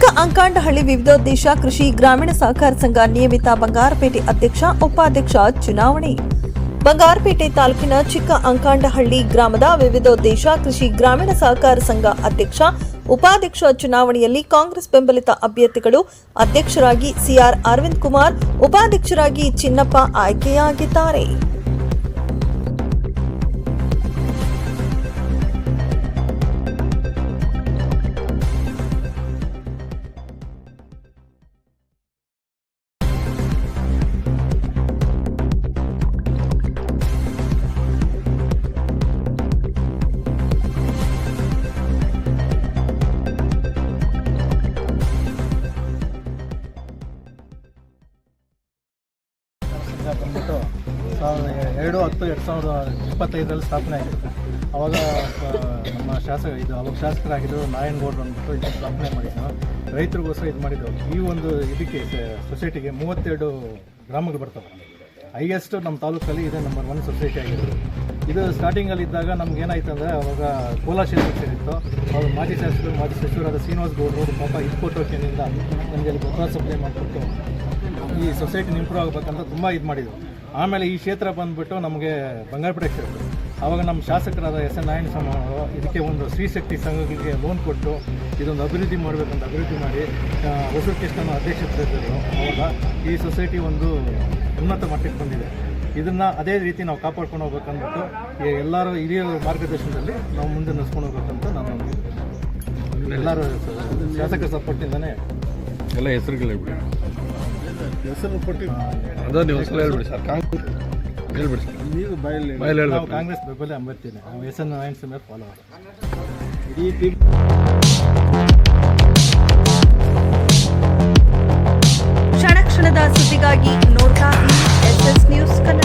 ಅಂಕಾಂಡಹಳ್ಳಿ ವಿವಿಧೋದ್ದೇಶ ಕೃಷಿ ಗ್ರಾಮೀಣ ಸಹಕಾರ ಸಂಘ ನಿಯಮಿತ ಬಂಗಾರಪೇಟೆ ಅಧ್ಯಕ್ಷ, ಉಪಾಧ್ಯಕ್ಷ ಚುನಾವಣೆ. ಬಂಗಾರಪೇಟೆ ತಾಲೂಕಿನ ಚಿಕ್ಕ ಅಂಕಾಂಡಹಳ್ಳಿ ಗ್ರಾಮದ ವಿವಿಧೋದ್ದೇಶ ಕೃಷಿ ಗ್ರಾಮೀಣ ಸಹಕಾರ ಸಂಘ ಅಧ್ಯಕ್ಷ, ಉಪಾಧ್ಯಕ್ಷ ಚುನಾವಣೆಯಲ್ಲಿ ಕಾಂಗ್ರೆಸ್ ಬೆಂಬಲಿತ ಅಭ್ಯರ್ಥಿಗಳು ಅಧ್ಯಕ್ಷರಾಗಿ ಸಿಆರ್ ಅರವಿಂದ್ ಕುಮಾರ್, ಉಪಾಧ್ಯಕ್ಷರಾಗಿ ಚಿನ್ನಪ್ಪ ಆಯ್ಕೆಯಾಗಿದ್ದಾರೆ. ಸಂಘ ಬಂದ್ಬಿಟ್ಟು ಸಾವಿರದ ಎರಡು ಹತ್ತು ಎರಡು ಸಾವಿರದ ಇಪ್ಪತ್ತೈದರಲ್ಲಿ ಸ್ಥಾಪನೆ ಆಗಿತ್ತು ಅವಾಗ ನಮ್ಮ ಶಾಸಕ ಇದು ಅವಾಗ ಶಾಸಕರಾಗಿದ್ದರು ನಾರಾಯಣಗೌಡರು ಅಂದ್ಬಿಟ್ಟು ಇದನ್ನು ಸ್ಥಾಪನೆ ಮಾಡಿದ್ದು ರೈತರಿಗೋಸ್ಕರ ಇದು ಮಾಡಿದ್ದು. ಈ ಒಂದು ಇದಕ್ಕೆ ಸೊಸೈಟಿಗೆ ಮೂವತ್ತೆರಡು ಗ್ರಾಮಗಳು ಬರ್ತವೆ. ಹೈಯೆಸ್ಟ್ ನಮ್ಮ ತಾಲೂಕಲ್ಲಿ ಇದೆ ನಂಬರ್ ಒನ್ ಸೊಸೈಟಿ ಆಗಿರೋದು. ಇದು ಸ್ಟಾರ್ಟಿಂಗಲ್ಲಿ ಇದ್ದಾಗ ನಮ್ಗೆ ಏನಾಯ್ತು ಅಂದರೆ ಅವಾಗ ಕೋಲಾ ಕ್ಷೇತ್ರಕ್ಕೆ ಸೇರಿತ್ತು. ಅವಾಗ ಮಾಜಿ ಶಾಸಕರು, ಮಾಜಿ ಸಚಿವರಾದ ಶ್ರೀನಿವಾಸ್ ಗೌಡರು, ಪಾಪ ಇಸ್ಕೊಟ್ಟೋಕೆನಿಂದ ನಮಗೆ ಅಲ್ಲಿ ಗೊಬ್ಬರ ಸಪ್ಲೈ ಮಾಡಿಬಿಟ್ಟು ಈ ಸೊಸೈಟಿನ ಇಂಪ್ರೂವ್ ಆಗಬೇಕಂತ ತುಂಬ ಇದು ಮಾಡಿದ್ರು. ಆಮೇಲೆ ಈ ಕ್ಷೇತ್ರ ಬಂದುಬಿಟ್ಟು ನಮಗೆ ಬಂಗಾರಪೇಟೆ ಕ್ಷೇತ್ರ. ಆವಾಗ ನಮ್ಮ ಶಾಸಕರಾದ ಎಸ್ ಎನ್ ನಾರಾಯಣ ಸ್ವಾಮಿ ಅವರು ಇದಕ್ಕೆ ಒಂದು ಸ್ತ್ರೀಶಕ್ತಿ ಸಂಘಗಳಿಗೆ ಲೋನ್ ಕೊಟ್ಟು ಇದೊಂದು ಅಭಿವೃದ್ಧಿ ಮಾಡಬೇಕಂತ ಅಭಿವೃದ್ಧಿ ಮಾಡಿ ಹೊಸೂರು ಕೃಷ್ಣನ ಅಧ್ಯಕ್ಷತೆಯಲ್ಲಿದ್ದರು. ಅವಾಗ ಈ ಸೊಸೈಟಿ ಒಂದು ಉನ್ನತ ಮಟ್ಟಕ್ಕೆ ಬಂದಿದೆ. ಇದನ್ನು ಅದೇ ರೀತಿ ನಾವು ಕಾಪಾಡ್ಕೊಂಡು ಹೋಗ್ಬೇಕಂದ್ಬಿಟ್ಟು ಎಲ್ಲರೂ ಹಿರಿಯರ ಮಾರ್ಗದರ್ಶನದಲ್ಲಿ ನಾವು ಮುಂದೆ ನಡೆಸ್ಕೊಂಡು ಹೋಗ್ಬೇಕಂತ ನಾನು ಎಲ್ಲರೂ ಶಾಸಕರ ಸಪೋರ್ಟಿಂದನೇ ಎಲ್ಲ ಹೆಸರುಗಳು ಹೇಳ್ಬಿಡಿ. ಹೆಸರು ಕೊಟ್ಟು ಅದ ನೀವು ಹೆಸರು ಹೇಳ್ಬಿಡಿ ಸರ್. ಕಾಂಗ್ರೆಸ್ ಹೇಳ್ಬಿಡಿ ಸರ್. ನೀವು ನಾವು ಕಾಂಗ್ರೆಸ್ ಬೆಂಬಲ ಅಂಬರ್ತೀನಿ ನಾವು S N Narayana Singh follow ಇಡೀ ಕ್ಷಣ ಕ್ಷಣದ ಸುದ್ದಿಗಾಗಿ ನೋಡ್ತಾ ಎಸ್ ಎಸ್ ನ್ಯೂಸ್ ಕನ್ನಡ.